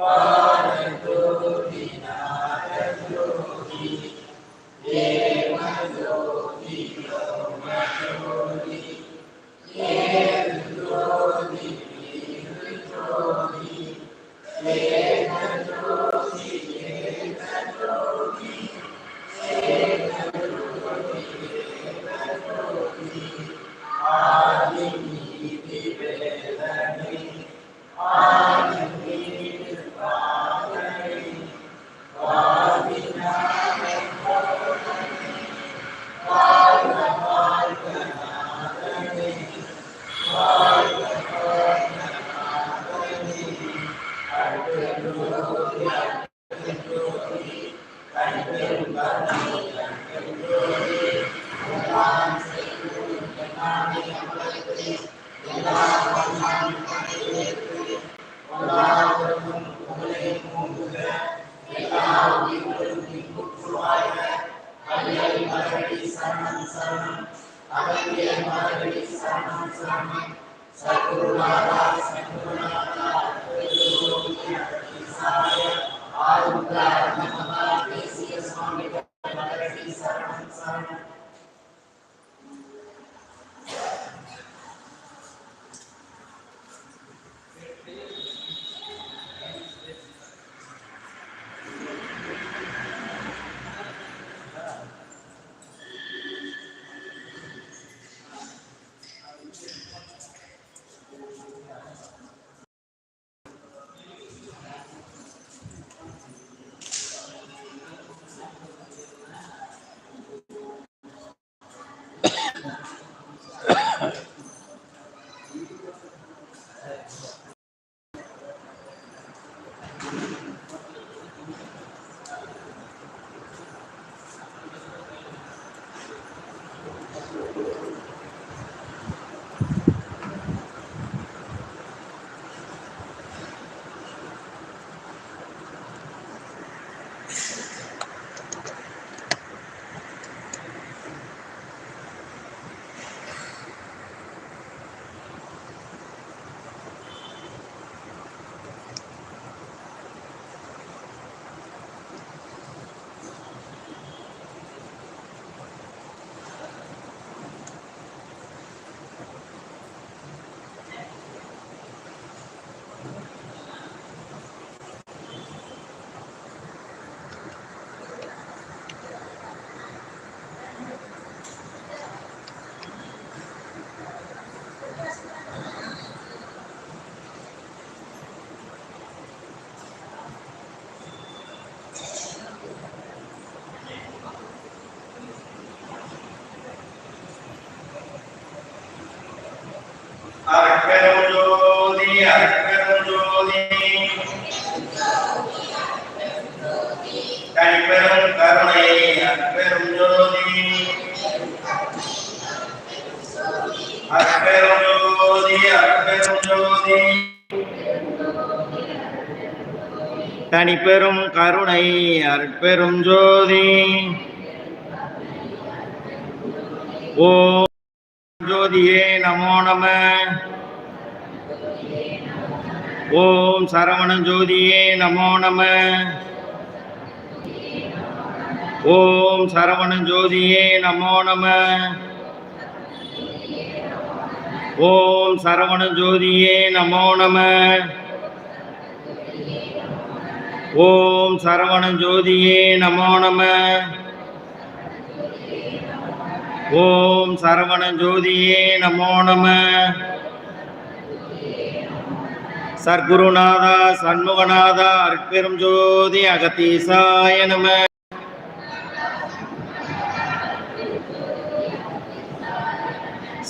அற்பெரும் தனி பெரும் தனிப்பெரும் கருணை அற்பெரும் ஜோதி. ஓம் ஜோதியே நமோ நம. ஓம் சரவண ஜோதியே நமோ நம. ஓம் சரவண ஜோதியே நமோ நம. ஓம் சரவண ஜோதியே நமோ நம. ஓம் சரவண ஜோதியே நமோ நம. ஓம் சரவண ஜோதியே நமோ நம. சர்க்குருநாதா சண்முகநாதா அற்பெரும் ஜோதி அகத்தீசாய நம.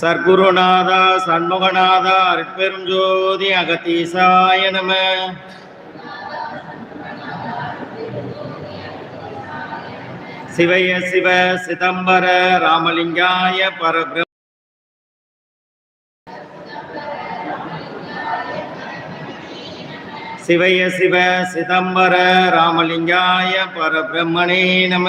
சர்க்குருநாதா சண்முகநாதா அற்பெரும் ஜோதி அகத்தீசாய நம. சிவய சிவ சிதம்பர ராமலிங்காய பரபிரம் சிவய சிவ சிதம்பர ராமலிங்காய பரபிரம்மணே நம.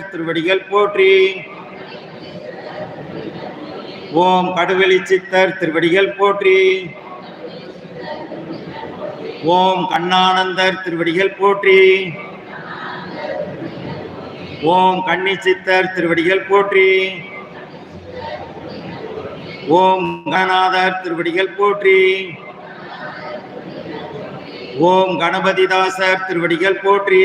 திருவடிகள் போற்றி. ஓம் கடுவெளி சித்தர் திருவடிகள் போற்றி. ஓம் கண்ணானந்தர் திருவடிகள் போற்றி. ஓம் கன்னி சித்தர் திருவடிகள் போற்றி. ஓம் கணநாதர் திருவடிகள் போற்றி. ஓம் கணபதிதாசர் திருவடிகள் போற்றி.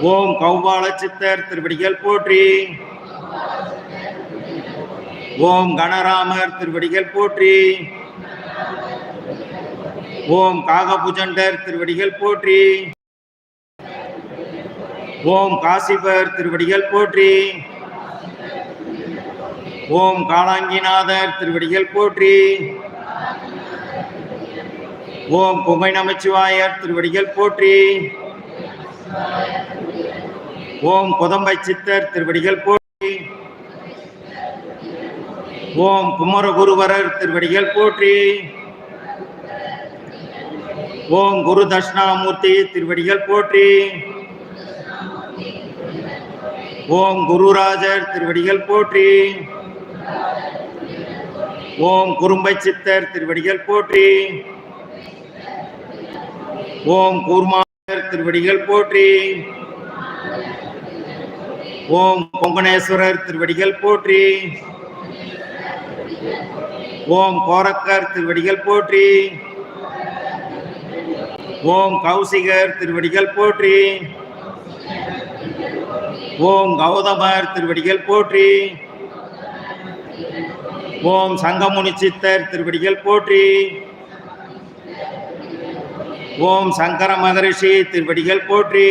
ஓம் கௌபால சித்தர் திருவடிகள் போற்றி. ஓம் கணராமர் திருவடிகள் போற்றி. ஓம் காகபுஜண்டர் திருவடிகள் போற்றி. ஓம் காசிபர் திருவடிகள் போற்றி. ஓம் காலாங்கிநாதர் திருவடிகள் போற்றி. ஓம் குகை நமச்சிவாயர் திருவடிகள் போற்றி. ஓம் புதம்பை சித்தர் திருவடிகள் போற்றி. ஓம் குமரகுருவரர் திருவடிகள் போற்றி. ஓம் குரு தட்சிணாமூர்த்தி திருவடிகள் போற்றி. ஓம் குருராஜர் திருவடிகள் போற்றி. ஓம் குறும்பை சித்தர் திருவடிகள் போற்றி. ஓம் கூர்மார் திருவடிகள் போற்றி. ஓம் பொங்கனேஸ்வரர் திருவடிகள் போற்றி. ஓம் கோரக்கர் திருவடிகள் போற்றி. ஓம் கௌசிகர் திருவடிகள் போற்றி. ஓம் கௌதமர் திருவடிகள் போற்றி. ஓம் சங்கமுனி சித்தர் திருவடிகள் போற்றி. ஓம் சங்கர மகரிஷி திருவடிகள் போற்றி.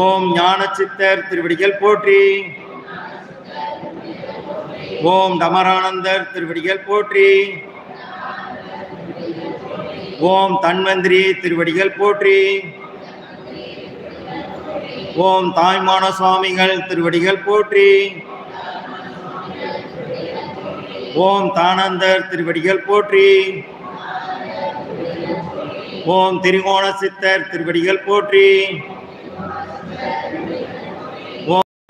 ஓம் ஞான சித்தர் திருவடிகள் போற்றி. ஓம் டமரானந்தர் திருவடிகள் போற்றி. ஓம் தன்வந்திரி திருவடிகள் போற்றி. ஓம் தாய்மான சுவாமிகள் திருவடிகள் போற்றி. ஓம் தானந்தர் திருவடிகள் போற்றி. ஓம் திரிகோண சித்தர் திருவடிகள் போற்றி.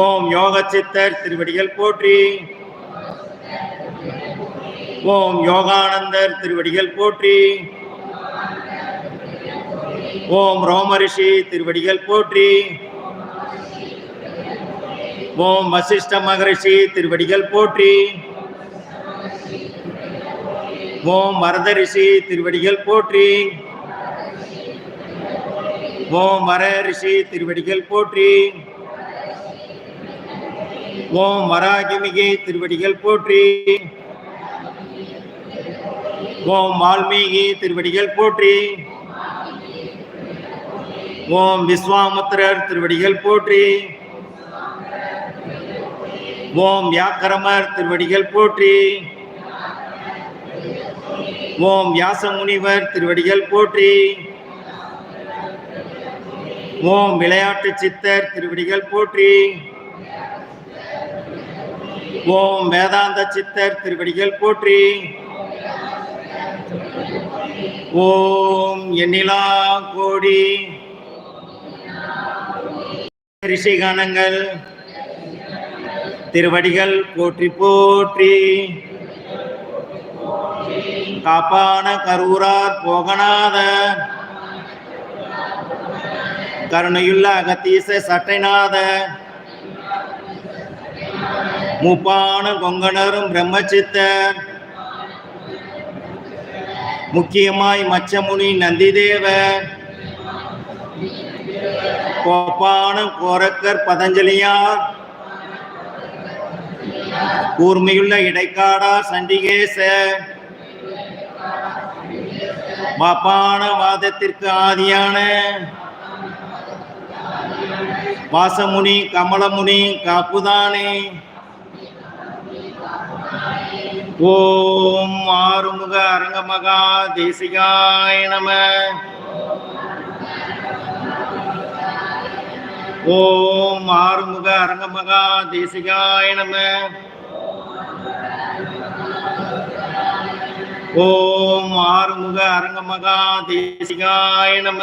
ஓம் யோக சித்தர் திருவடிகள் போற்றி. ஓம் யோகானந்தர் திருவடிகள் போற்றி. ஓம் ரோமரிஷி திருவடிகள் போற்றி. ஓம் வசிஷ்ட மகரிஷி திருவடிகள் போற்றி. ஓம் வரதரிஷி திருவடிகள் போற்றி. ஓம் வர ரிஷி திருவடிகள் போற்றி. ஓம் வராகிமிகை திருவடிகள் போற்றி. ஓம் வால்மீகி திருவடிகள் போற்றி. ஓம் விஸ்வாமுத்திரர் திருவடிகள் போற்றி. ஓம் வியாக்கரமர் திருவடிகள் போற்றி. ஓம் வியாச முனிவர் திருவடிகள் போற்றி. ஓம் விளையாட்டு சித்தர் திருவடிகள் போற்றி. ஓம் வேதாந்த சித்தர் திருவடிகள் போற்றி. ஓம் எண்ணிலா கோடி. ரிஷிகணங்கள். திருவடிகள் போற்றி போற்றி. காப்பான கரூரார் போகநாத. கருணையுள்ள அகத்தீச சட்டைநாத. முப்பான கொங்கணரும் பிரம்மச்சித்தர். முக்கியமாய் மச்சமுனி நந்திதேவர். கோப்பான கோரக்கர் பதஞ்சலியார். கூர்மையுள்ள இடைக்காடா சண்டிகேச பாப்பான வாதத்திற்கு ஆதியான வாசமுனி கமலமுனி காப்புதானே ஓம் ஆறுமுக அரங்கமகா தேசிகாய நம. ஓம் ஆறுமுக அரங்கமகா தேசிகாய நம. ஓம் ஆறுமுக அரங்கமகா தேசிகாய நம.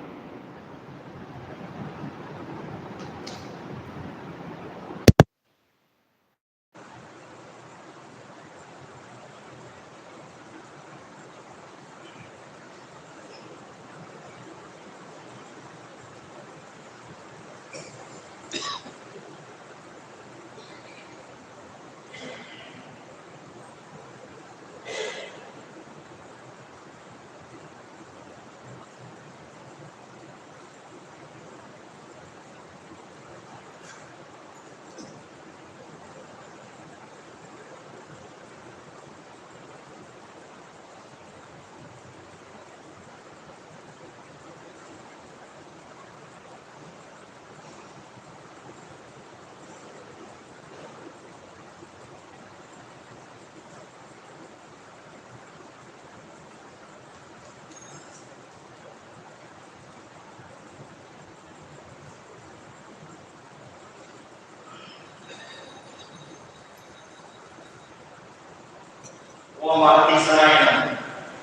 ஓம் அகதீசாய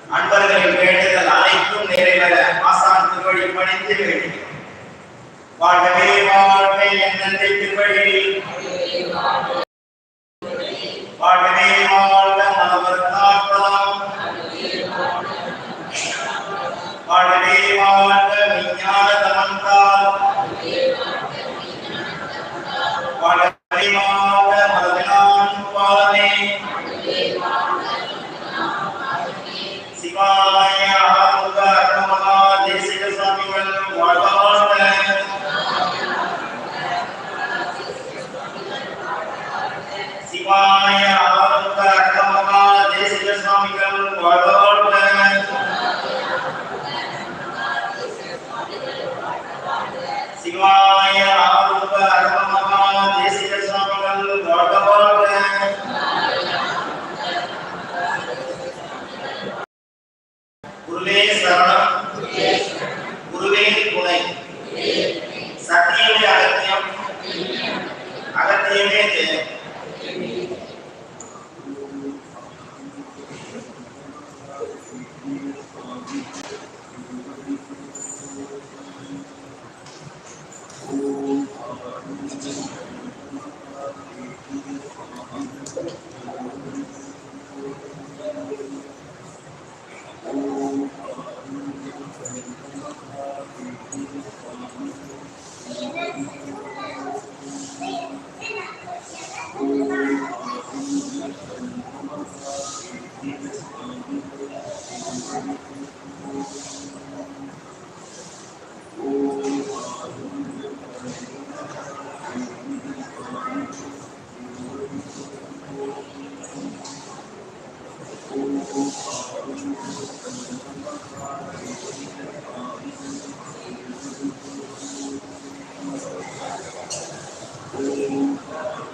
அன்பர்களின் வேண்டுதல் அனைத்தும் நிறைவேற ஆசான் திருவடி பணிந்து வேண்டுகிறோம். வாழ்கவே வாழ்க என்னென்றை திருவடி வாழ்கவே வாழ்க மனவர் விஞ்ஞான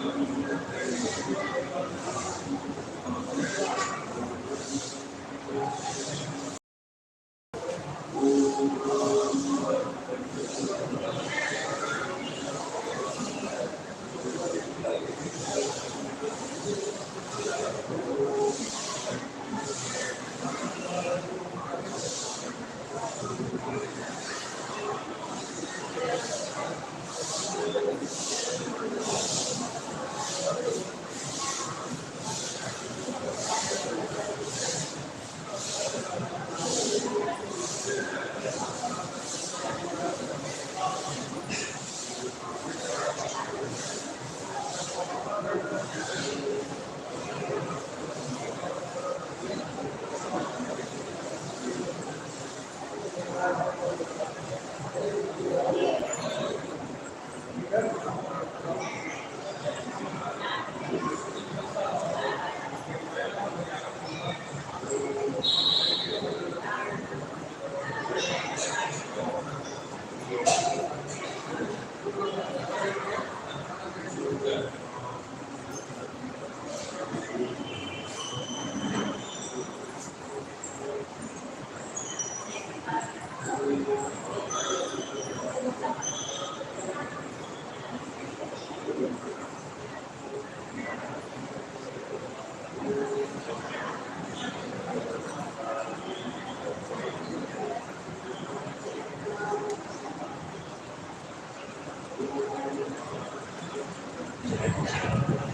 Oh yeah, Gracias. ハハハハ!